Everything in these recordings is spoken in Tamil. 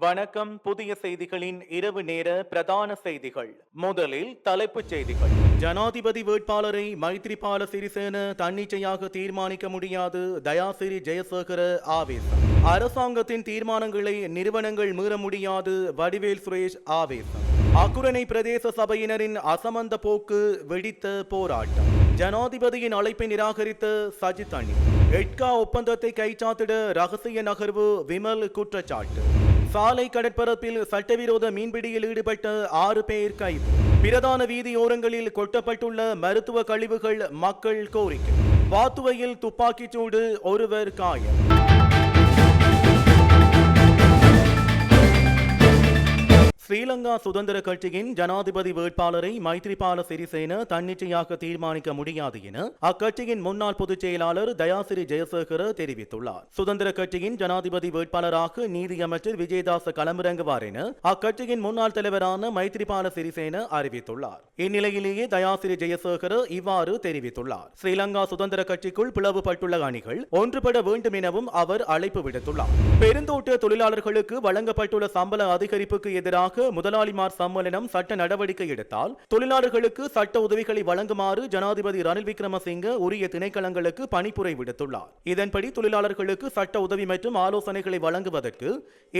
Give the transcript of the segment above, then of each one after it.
வணக்கம். புதிய செய்திகளின் இரவு நேர பிரதான செய்திகள். முதலில் தலைப்புச் செய்திகள். ஜனாதிபதி வேட்பாளரை மைத்ரிபால சிறிசேன தன்னிச்சையாக தீர்மானிக்க முடியாது. தயாசிரி ஜெயசேகர ஆவேசம். அரசாங்கத்தின் தீர்மானங்களை நிறுவனங்கள் மீற முடியாது. வடிவேல் சுரேஷ் ஆவேசம். அக்குரணை பிரதேச சபையினரின் அசமந்த போக்கு வெடித்த போராட்டம். ஜனாதிபதியின் அழைப்பை நிராகரித்த சஜித் அணி. எட்கா ஒப்பந்தத்தை கைச்சாத்திட ரகசிய நகர்வு விமல் குற்றச்சாட்டு. சாலை கடற்பரப்பில் சட்டவிரோத மீன்பிடியில் ஈடுபட்ட ஆறு பேர் கைது. பிரதான வீதியோரங்களில் கொட்டப்பட்டுள்ள மருத்துவ கழிவுகள் மக்கள் கோரிக்கை. வாத்துவையில் துப்பாக்கிச்சூடு ஒருவர் காயம். ஸ்ரீலங்கா சுதந்திர கட்சியின் ஜனாதிபதி வேட்பாளரை மைத்ரிபால சிறிசேன தன்னிச்சையாக தீர்மானிக்க முடியாது என அக்கட்சியின் முன்னாள் பொதுச் செயலாளர் தயாசிரி ஜெயசேகர தெரிவித்துள்ளார். சுதந்திர கட்சியின் ஜனாதிபதி வேட்பாளராக நீதியமைச்சர் விஜயதாச களமிறங்குவார் என அக்கட்சியின் முன்னாள் தலைவரான மைத்ரிபால சிறிசேன அறிவித்துள்ளார். இந்நிலையிலேயே தயாசிரி ஜெயசேகர இவ்வாறு தெரிவித்துள்ளார். ஸ்ரீலங்கா சுதந்திர கட்சிக்குள் பிளவுபட்டுள்ள அணிகள் ஒன்றுபட வேண்டும் எனவும் அவர் அழைப்பு விடுத்துள்ளார். பெருந்தோட்ட தொழிலாளர்களுக்கு வழங்கப்பட்டுள்ள சம்பள அதிகரிப்புக்கு எதிராக முதலாளிமார் சம்மேளனம் சட்ட நடவடிக்கை எடுத்தால் தொழிலாளர்களுக்கு சட்ட உதவிகளை வழங்குமாறு ஜனாதிபதி ரணில் விக்ரமசிங்க உரிய திணைக்களங்களுக்கு பணிப்புரை விடுத்துள்ளார். இதன்படி தொழிலாளர்களுக்கு சட்ட உதவி மற்றும் ஆலோசனைகளை வழங்குவதற்கு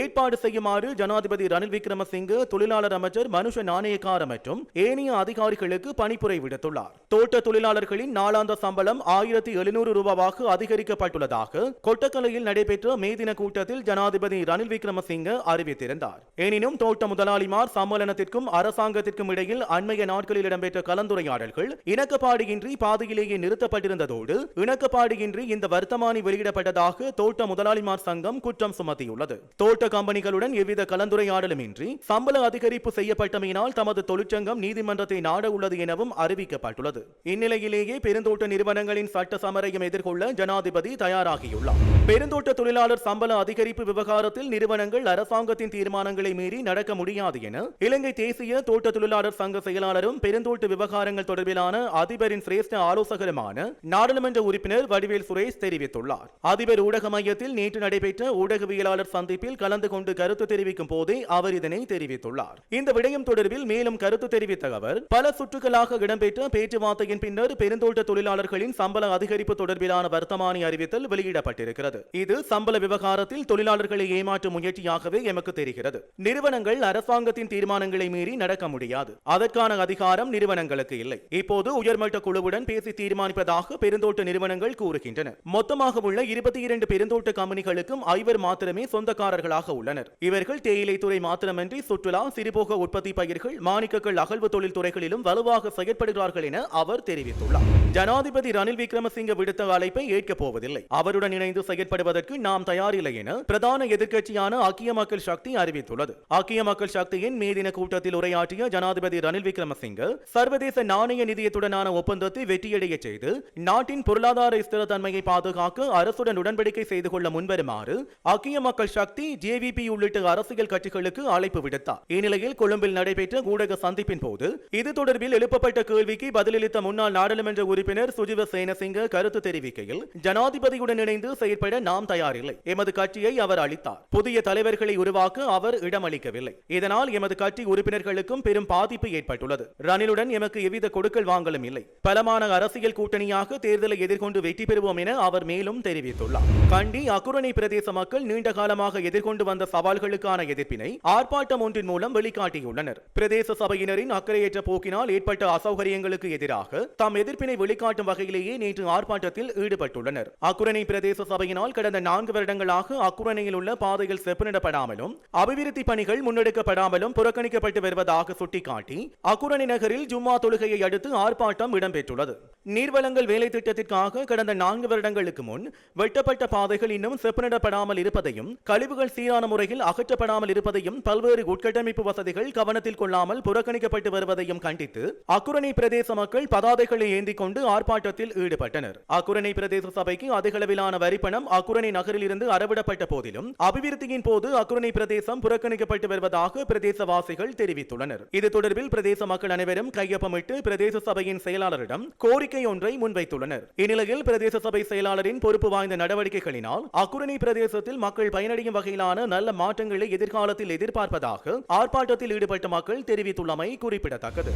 ஏற்பாடு செய்யுமாறு ஜனாதிபதி ரணில் விக்ரமசிங்க தொழிலாளர் அமைச்சர் மனுஷ நாணயக்கார மற்றும் ஏனைய அதிகாரிகளுக்கு பணிப்புரை விடுத்துள்ளார். தோட்ட தொழிலாளர்களின் நாளாந்த சம்பளம் ஆயிரத்தி எழுநூறு ரூபாவாக அதிகரிக்கப்பட்டுள்ளதாக கொட்டக்கலையில் நடைபெற்ற மே தின கூட்டத்தில் ஜனாதிபதி ரணில் விக்ரமசிங்க அறிவித்திருந்தார். எனினும் தோட்ட முதல் முதலாளிமார் சம்மேளனத்திற்கும் அரசாங்கத்திற்கும் இடையில் அண்மைய நாட்களில் இடம்பெற்ற கலந்துரையாடல்கள் இணக்கப்பாடியின்றி பாதையிலேயே நிறுத்தப்பட்டிருந்ததோடு இணக்கப்பாடியின்றி இந்த வர்த்தமானி வெளியிடப்பட்டதாக தோட்ட முதலாளிமார் சங்கம் குற்றம் சுமத்தியுள்ளது. தோட்ட கம்பெனிகளுடன் எவ்வித கலந்துரையாடலும் இன்றி சம்பள அதிகரிப்பு செய்யப்பட்டமையினால் தமது தொழிற்சங்கம் நீதிமன்றத்தை நாட உள்ளது எனவும் அறிவிக்கப்பட்டுள்ளது. இந்நிலையிலேயே பெருந்தோட்ட நிறுவனங்களின் சட்ட சமரையும் எதிர்கொள்ள ஜனாதிபதி தயாராகியுள்ளார். பெருந்தோட்ட தொழிலாளர் சம்பள அதிகரிப்பு விவகாரத்தில் நிறுவனங்கள் அரசாங்கத்தின் தீர்மானங்களை மீறி நடக்க முடியாது முடியாது என இலங்கை தேசிய தோட்ட தொழிலாளர் சங்க செயலாளரும் பெருந்தோட்ட விவகாரங்கள் தொடர்பிலான அதிபரின் சிரேஷ்ட ஆலோசகருமான நாடாளுமன்ற உறுப்பினர் வடிவேல் சுரேஷ் தெரிவித்துள்ளார். அதிபர் ஊடக மையத்தில் நேற்று நடைபெற்ற ஊடகவியலாளர் சந்திப்பில் கலந்து கொண்டு கருத்து தெரிவிக்கும் போதே அவர் இதனை தெரிவித்துள்ளார். இந்த விடயம் தொடர்பில் மேலும் கருத்து தெரிவித்த அவர் பல சுற்றுகளாக இடம்பெற்ற பேச்சுவார்த்தையின் பின்னர் பெருந்தோட்ட தொழிலாளர்களின் சம்பள அதிகரிப்பு தொடர்பிலான வர்த்தமானி அறிவித்தல் வெளியிடப்பட்டிருக்கிறது. இது சம்பள விவகாரத்தில் தொழிலாளர்களை ஏமாற்றும் முயற்சியாகவே எமக்கு தெரிகிறது. நிறுவனங்கள் அரசாங்கத்தின் தீர்மானங்களை மீறி நடக்க முடியாது. அதற்கான அதிகாரம் நிறுவனங்களுக்கு இல்லை. இப்போது உயர்மட்ட குழுவுடன் பேசி தீர்மானிப்பதாக பெருந்தோட்ட நிறுவனங்கள் கூறுகின்றன. மொத்தமாக உள்ள இருபத்தி இரண்டு பெருந்தோட்ட கம்பெனிகளுக்கும் ஐவர் மாத்திரமே சொந்தக்காரர்களாக உள்ளனர். இவர்கள் தேயிலை துறை மாத்திரமன்றி சுற்றுலா சிறுபோக உற்பத்தி பயிர்கள் மாணிக்கங்கள் அகழ்வு தொழில் துறைகளிலும் வலுவாக செயற்படுகிறார்கள் என அவர் தெரிவித்துள்ளார். ஜனாதிபதி ரணில் விக்ரமசிங்க விடுத்த அழைப்பை ஏற்கப் போவதில்லை. அவருடன் இணைந்து செயற்படுவதற்கு நாம் தயாரில்லை என பிரதான எதிர்க்கட்சியான ஐக்கிய மக்கள் சக்தி அறிவித்துள்ளது. ஐக்கிய மக்கள் அரசியல் சக்தியின் மே தின கூட்டத்தில் உரையாற்றிய ஜனாதிபதி ரணில் விக்ரமசிங்க சர்வதேச நாணய நிதியத்துடனான ஒப்பந்தத்தை வெற்றியடைய செய்து நாட்டின் பொருளாதார ஸ்திரத்தன்மையை பாதுகாக்க அரசுடன் உடன்படிக்கை செய்து கொள்ள முன்வருமாறு அக்கிய மக்கள் சக்தி ஜேவிபி உள்ளிட்ட அரசியல் கட்சிகளுக்கு அழைப்பு விடுத்தார். இந்நிலையில் கொழும்பில் நடைபெற்ற ஊடக சந்திப்பின் போது இது தொடர்பில் எழுப்பப்பட்ட கேள்விக்கு பதிலளித்த முன்னாள் நாடாளுமன்ற உறுப்பினர் சுஜிவ சேனசிங்க கருத்து தெரிவிக்கையில் ஜனாதிபதியுடன் இணைந்து செயற்பட நாம் தயாரில்லை. எமது கட்சியை அவர் அளித்தார் புதிய தலைவர்களை உருவாக்க அவர் இடமளிக்கவில்லை. இதனால் எமது கட்சி உறுப்பினர்களுக்கும் பெரும் பாதிப்பு ஏற்பட்டுள்ளது. ரணிலுடன் எமக்கு எவ்வித கொடுக்கல் வாங்கலும் இல்லை. பலமான அரசியல் கூட்டணியாக தேர்தலை எதிர்கொண்டு வெற்றி பெறுவோம் என அவர் மேலும் தெரிவித்துள்ளார். கண்டி அக்குரணை பிரதேச மக்கள் நீண்ட காலமாக எதிர்கொண்டு வந்த சவால்களுக்கான எதிர்ப்பினை ஆர்ப்பாட்டம் ஒன்றின் மூலம் வெளிக்காட்டியுள்ளனர். பிரதேச சபையினரின் அக்கறையற்ற போக்கினால் ஏற்பட்ட அசௌகரியங்களுக்கு எதிராக தாம் எதிர்ப்பினை வெளிக்காட்டும் வகையிலேயே நேற்று ஆர்ப்பாட்டத்தில் ஈடுபட்டுள்ளனர். அக்குரணை பிரதேச சபையினால் கடந்த நான்கு வருடங்களாக அக்குரணையில் உள்ள பாதைகள் செப்பனிடப்படாமலும் அபிவிருத்தி பணிகள் முன்னெடுக்க முன்னெடுக்கப்படாமலும் புறக்கணிக்கப்பட்டு வருவதாக சுட்டிக்காட்டி அக்குரணி நகரில் ஜும்மா தொழுகையை அடுத்து ஆர்ப்பாட்டம் இடம்பெற்றுள்ளது. நீர்வளங்கள் வேலை திட்டத்திற்காக கடந்த நான்கு வருடங்களுக்கு முன் வெட்டப்பட்ட பாதைகள் இன்னும் செப்பனிடப்படாமல் இருப்பதையும் கழிவுகள் சீரான முறையில் அகற்றப்படாமல் இருப்பதையும் பல்வேறு உட்கட்டமைப்பு வசதிகள் கவனத்தில் கொள்ளாமல் புறக்கணிக்கப்பட்டு வருவதையும் கண்டித்து அக்குரணி பிரதேச மக்கள் பதாதைகளை ஏந்தி கொண்டு ஆர்ப்பாட்டத்தில் ஈடுபட்டனர். அக்குரணி பிரதேச சபைக்கு அதிகளவிலான வரிப்பணம் அக்குரணி நகரில் இருந்து அறவிடப்பட்ட போதிலும் அபிவிருத்தியின் போது அக்குரணி பிரதேசம் புறக்கணிக்கப்பட்டு வருவதாக பிரதேசவாசிகள் தெரிவித்துள்ளனர். இது தொடர்பில் பிரதேச மக்கள் அனைவரும் கையொப்பமிட்டு பிரதேச சபையின் செயலாளரிடம் கோரிக்கை ஒன்றை முன்வைத்துள்ளனர். இந்நிலையில் பிரதேச சபை செயலாளரின் பொறுப்பு வாய்ந்த நடவடிக்கைகளினால் அக்குரணி பிரதேசத்தில் மக்கள் பயனடையும் வகையிலான நல்ல மாற்றங்களை எதிர்காலத்தில் எதிர்பார்ப்பதாக ஆர்ப்பாட்டத்தில் ஈடுபட்ட மக்கள் தெரிவித்துள்ளமை குறிப்பிடத்தக்கது.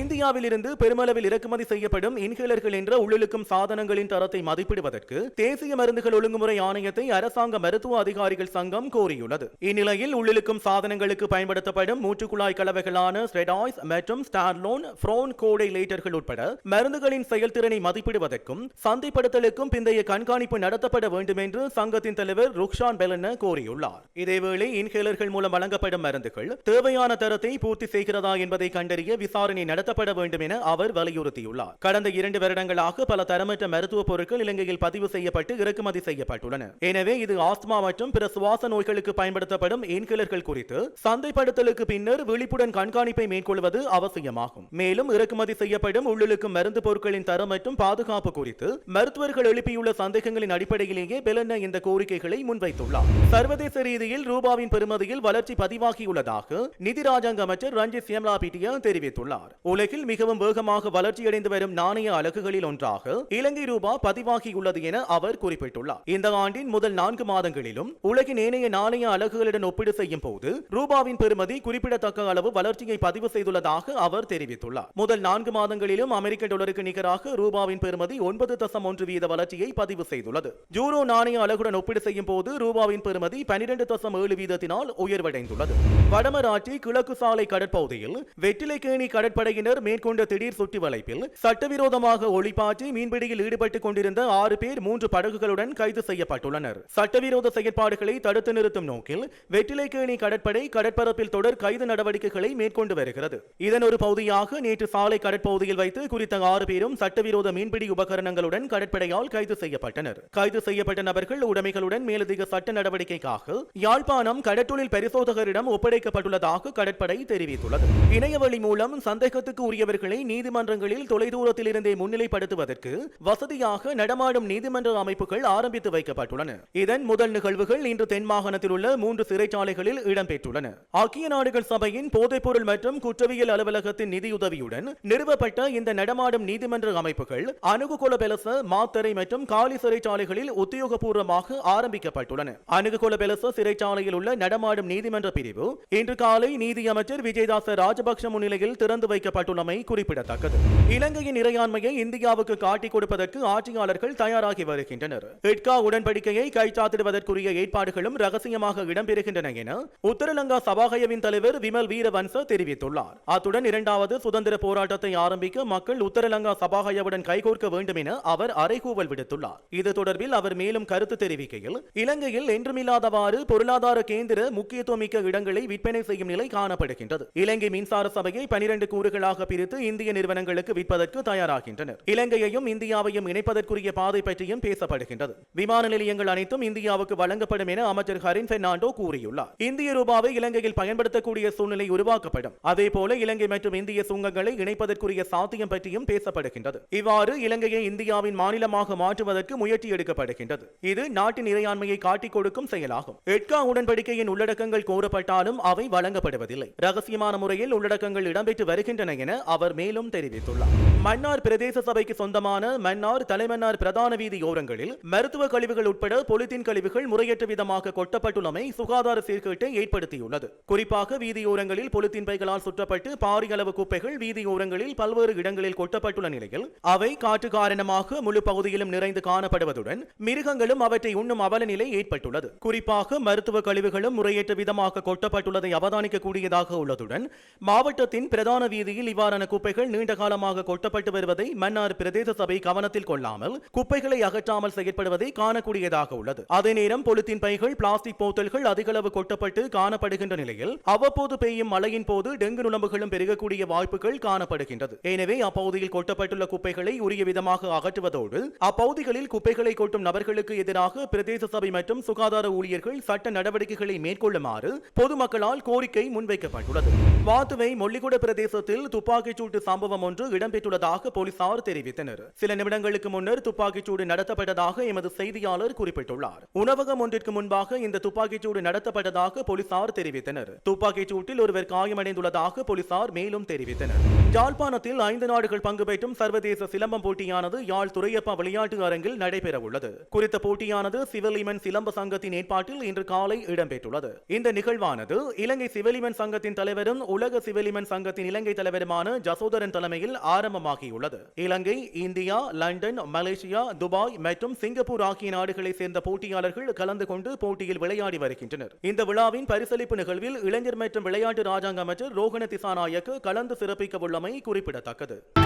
இந்தியாவில் இருந்து பெருமளவில் இறக்குமதி செய்யப்படும் இன்ஹேலர்கள் என்ற உள்ளிழுக்கும் சாதனங்களின் தரத்தை மதிப்பிடுவதற்கு தேசிய மருந்துகள் ஒழுங்குமுறை ஆணையத்தை அரசாங்க மருத்துவ அதிகாரிகள் சங்கம் கோரியுள்ளது. இந்நிலையில் உள்ளிழுக்கும் சாதனங்களுக்கு பயன்படுத்தப்படும் மூச்சுக்குழாய் கலவைகளான ஸ்டெடாய்ஸ் மற்றும் ஸ்டார்லோன் ஃப்ரோன் கோடை லேட்டர்கள் உட்பட மருந்துகளின் செயல்திறனை மதிப்பிடுவதற்கும் சந்தைப்படுத்தலுக்கும் பிந்தைய கண்காணிப்பு நடத்தப்பட வேண்டும் என்று சங்கத்தின் தலைவர் ருக்ஷான் பெலன கோரியுள்ளார். இதேவேளை இன்ஹேலர்கள் மூலம் வழங்கப்படும் மருந்துகள் தேவையான தரத்தை பூர்த்தி செய்கிறதா என்பதை கண்டறிய விசாரணை நடத்தப்பட வேண்டும் என அவர் வலியுறுத்தியுள்ளார். கடந்த இரண்டு வருடங்களாக பல தரமற்ற மருத்துவ பொருட்கள் இலங்கையில் பதிவு செய்யப்பட்டு இறக்குமதி செய்யப்பட்டுள்ளன. எனவே இது ஆஸ்துமா மற்றும் பிற சுவாச நோய்களுக்கு பயன்படுத்தப்படும் இன்ஹேலர்கள் குறித்து சந்தை சந்தைப்படுத்தலுக்கு பின்னர் விழிப்புடன் கண்காணிப்பை மேற்கொள்வது அவசியமாகும். மேலும் இறக்குமதி செய்யப்படும் உள்ளிழுக்கும் மருந்து பொருட்களின் தரம் மற்றும் பாதுகாப்பு குறித்து மருத்துவர்கள் எழுப்பியுள்ள சந்தேகங்களின் அடிப்படையிலேயே பெலன இந்த கோரிக்கைகளை முன்வைத்துள்ளார். சர்வதேச ரீதியில் ரூபாவின் பெருமதியில் வளர்ச்சி பதிவாகியுள்ளதாக நிதி ராஜாங்க அமைச்சர் ரஞ்சித் சியம்லாபிட்டியா தெரிவித்துள்ளார். உலகில் மிகவும் வேகமாக வளர்ச்சியடைந்து வரும் நாணய அலகுகளில் ஒன்றாக இலங்கை ரூபா பதிவாகியுள்ளது என அவர் குறிப்பிட்டுள்ளார். இந்த ஆண்டின் முதல் நான்கு மாதங்களிலும் உலகின் ஏனைய நாணய அலகுகளுடன் ஒப்பீடு செய்யும் போது ரூபாவின் பெறுமதி குறிப்பிடத்தக்க அளவு வளர்ச்சியை பதிவு செய்துள்ளதாக அவர் தெரிவித்துள்ளார். முதல் நான்கு மாதங்களிலும் அமெரிக்க டாலருக்கு நிகராக ரூபாவின் பெறுமதி ஒன்பது தசம் ஒன்று வீத வளர்ச்சியை பதிவு செய்துள்ளது. ஜூரோ நாணய அலகுடன் ஒப்பீடு செய்யும் போது ரூபாவின் பெறுமதி பனிரெண்டு தசம் ஏழு வீதத்தினால் உயர்வடைந்துள்ளது. வடமராட்சி கிழக்கு சாலை கடற்பகுதியில் வெற்றிலைக்கேணி கடற்படையினர் மேற்கொண்ட திடீர் சுற்றி வளைப்பில் சட்டவிரோதமாக ஒளிப்பாற்றி மீன்பிடியில் ஈடுபட்டுக் கொண்டிருந்த ஆறு பேர் மூன்று படகுகளுடன் கைது செய்யப்பட்டுள்ளனர். சட்டவிரோத செயற்பாடுகளை தடுத்து நிறுத்தும் நோக்கில் வெற்றிலைக்கேணி கடற்படை தரப்பில் தொடர் கைது நடவடிக்கைகளை மேற்கொண்டு வருகிறது. இதன் ஒரு பகுதியாக நேற்று சாலை கடற்பகுதியில் வைத்து குறித்த ஆறு பேரும் சட்டவிரோத மீன்பிடி உபகரணங்களுடன் கடற்படையால் கைது செய்யப்பட்டனர். கைது செய்யப்பட்ட நபர்கள் உடைமைகளுடன் மேலதிக சட்ட நடவடிக்கைக்காக யாழ்ப்பாணம் கடற்றொழில் பரிசோதகரிடம் ஒப்படைக்கப்பட்டுள்ளதாக கடற்படை தெரிவித்துள்ளது. இணையவழி மூலம் சந்தேகத்துக்கு உரியவர்களை நீதிமன்றங்களில் தொலைதூரத்தில் இருந்தே முன்னிலைப்படுத்துவதற்கு வசதியாக நடமாடும் நீதிமன்ற அமைப்புகள் ஆரம்பித்து வைக்கப்பட்டுள்ளன. இதன் முதல் நிகழ்வுகள் இன்று தென் மாகாணத்தில் உள்ள மூன்று சிறைச்சாலைகளில் இடம்பெற்றுள்ளன. ஐக்கிய நாடுகள் சபையின் போதைப்பொருள் மற்றும் குற்றவியல் அலுவலகத்தின் நிதியுதவியுடன் நிறுவப்பட்ட இந்த நடமாடும் நீதிமன்ற அமைப்புகள் அணுகுகோல பெலச மாத்தரை மற்றும் காலி சிறைச்சாலைகளில் உத்தியோகபூர்வமாக ஆரம்பிக்கப்பட்டுள்ளன. அணுகுகோல பெலச சிறைச்சாலையில் உள்ள நடமாடும் நீதிமன்ற பிரிவு இன்று காலை நீதியமைச்சர் விஜயதாச ராஜபக்ஷ முன்னிலையில் திறந்து வைக்கப்பட்டுள்ளமை குறிப்பிடத்தக்கது. இலங்கையின் இறையாண்மையை இந்தியாவுக்கு காட்டிக் கொடுப்பதற்கு ஆட்சியாளர்கள் தயாராகி வருகின்றனர். இட்கா உடன்படிக்கையை கைச்சாத்திடுவதற்குரிய ஏற்பாடுகளும் ரகசியமாக இடம்பெறுகின்றன என உத்தரலங்கா சபாகயவின் தலைவர் விமல் வீரவன்ச தெரிவித்துள்ளார். அத்துடன் இரண்டாவது சுதந்திர போராட்டத்தை ஆரம்பிக்க மக்கள் உத்தரலங்கா சபாகயவுடன் கைகோர்க்க வேண்டும் என அவர் அறைகூவல் விடுத்துள்ளார். இது தொடர்பில் அவர் மேலும் கருத்து தெரிவிக்கையில் இலங்கையில் என்றுமில்லாதவாறு பொருளாதார கேந்திர முக்கியத்துவமிக்க இடங்களை விற்பனை செய்யும் நிலை காணப்படுகின்றது. இலங்கை மின்சார சபையை பனிரண்டு கூறுகளாக பிரித்து இந்திய நிறுவனங்களுக்கு விற்பதற்கு தயாராகின்றனர். இலங்கையையும் இந்தியாவையும் இணைப்பதற்குரிய பாதை பற்றியும் பேசப்படுகின்றது. விமான நிலையங்கள் அனைத்தும் இந்தியாவுக்கு வழங்கப்படும் என அமைச்சர் ஹரின் பெர்னாண்டோ கூறியுள்ளார். இந்திய ரூபாவை இலங்கையில் பயன்படுத்தக்கூடிய சூழ்நிலை உருவாக்கப்படும். அதே போல இலங்கை மற்றும் இந்திய சுங்கங்களை இணைப்பதற்குரிய சாத்தியம் பற்றியும் பேசப்படுகின்றது. இவ்வாறு இலங்கையை இந்தியாவின் மாநிலமாக மாற்றுவதற்கு முயற்சி எடுக்கப்படுகின்றது. இது நாட்டின் இறையாண்மையை காட்டிக் கொடுக்கும் செயலாகும். எட்கா உடன்படிக்கையின் உள்ளடக்கங்கள் கோரப்பட்டாலும் அவை வழங்கப்படுவதில்லை. ரகசியமான முறையில் உள்ளடக்கங்கள் இடம்பெற்று வருகின்றன என அவர் மேலும் தெரிவித்துள்ளார். மன்னார் பிரதேச சபைக்கு சொந்தமான மன்னார் தலைமன்னார் பிரதான வீதி ஓரங்களில் மருத்துவ கழிவுகள் உட்பட பொலித்தீன் கழிவுகள் முறையற்ற விதமாக கொட்டப்பட்டுள்ளமை சுகாதார சீர்கேட்டை ஏற்படுத்தியுள்ளது. குறிப்பாக வீதியோரங்களில் பொலித்தீன் பைகளால் சுற்றப்பட்டு பாரிய அளவு குப்பைகள் வீதியோரங்களில் பல்வேறு இடங்களில் கொட்டப்பட்டுள்ள நிலையில் அவை காற்று காரணமாக முழு பகுதியிலும் நிறைந்து காணப்படுவதுடன் மிருகங்களும் அவற்றை உண்ணும் அவல நிலை ஏற்பட்டுள்ளது. குறிப்பாக மருத்துவ கழிவுகளும் முறையேற்ற விதமாக கொட்டப்பட்டுள்ளதை அவதானிக்கக்கூடியதாக உள்ளதுடன் மாவட்டத்தின் பிரதான வீதியில் இவ்வாறான குப்பைகள் நீண்ட காலமாக கொட்டப்பட்டு வருவதை மன்னார் பிரதேச சபை கவனத்தில் கொள்ளாமல் குப்பைகளை அகற்றாமல் செயற்படுவதை காணக்கூடியதாக உள்ளது. அதே நேரம் பொலித்தீன் பைகள் பிளாஸ்டிக் போத்தல்கள் அதிகளவு கொட்டப்பட்டு காணப்படுகின்ற நிலை நிலையில் அவ்வப்போது பெய்யும் மழையின் போது டெங்கு நுழம்புகளும் பெருகக்கூடிய வாய்ப்புகள் காணப்படுகின்றது. எனவே அப்பகுதியில் கொட்டப்பட்டுள்ள குப்பைகளை உரிய விதமாக அகற்றுவதோடு அப்பகுதிகளில் குப்பைகளை கொட்டும் நபர்களுக்கு எதிராக பிரதேச சபை மற்றும் சுகாதார ஊழியர்கள் சட்ட நடவடிக்கைகளை மேற்கொள்ளுமாறு பொதுமக்களால் கோரிக்கை முன்வைக்கப்பட்டுள்ளது. வாத்துவை மொல்லிகுட பிரதேசத்தில் துப்பாக்கிச் சூட்டு சம்பவம் ஒன்று இடம்பெற்றுள்ளதாக போலீசார் தெரிவித்தனர். சில நிமிடங்களுக்கு முன்னர் துப்பாக்கிச்சூடு நடத்தப்பட்டதாக எமது செய்தியாளர் குறிப்பிட்டுள்ளார். உணவகம் ஒன்றிற்கு முன்பாக இந்த துப்பாக்கிச்சூடு நடத்தப்பட்டதாக போலீசார் தெரிவித்தனர். வருகின்றனர் துப்பாக்கிச் சூட்டில் ஒருவர் காயமடைந்துள்ளதாக போலீசார் மேலும் தெரிவித்தனர். யாழ்ப்பாணத்தில் ஐந்து நாடுகள் பங்கு பெற்றும் சர்வதேச சிலம்பம் போட்டியானது யாழ் துறையப்பா விளையாட்டு அரங்கில் நடைபெறவுள்ளது. குறித்த போட்டியானது சிவலிமன் சிலம்ப சங்கத்தின் ஏற்பாட்டில் இன்று காலை இடம்பெற்றுள்ளது. இந்த நிகழ்வானது இலங்கை சிவலிமன் சங்கத்தின் தலைவரும் உலக சிவலிமன் சங்கத்தின் இலங்கை தலைவருமான ஜசோதரன் தலைமையில் ஆரம்பமாகியுள்ளது. Ilangai India London Malaysia Dubai மற்றும் சிங்கப்பூர் ஆகிய நாடுகளைச் சேர்ந்த போட்டியாளர்கள் கலந்து கொண்டு போட்டியில் விளையாடி வருகின்றனர். இந்த விழாவின் பரிசளிப்பு நிகழ்வில் இளைஞர் மற்றும் விளையாட்டு ராஜாங்க அமைச்சர் ரோஹண திசாநாயக்கு கலந்து சிறப்பிக்க உள்ளமை குறிப்பிடத்தக்கது.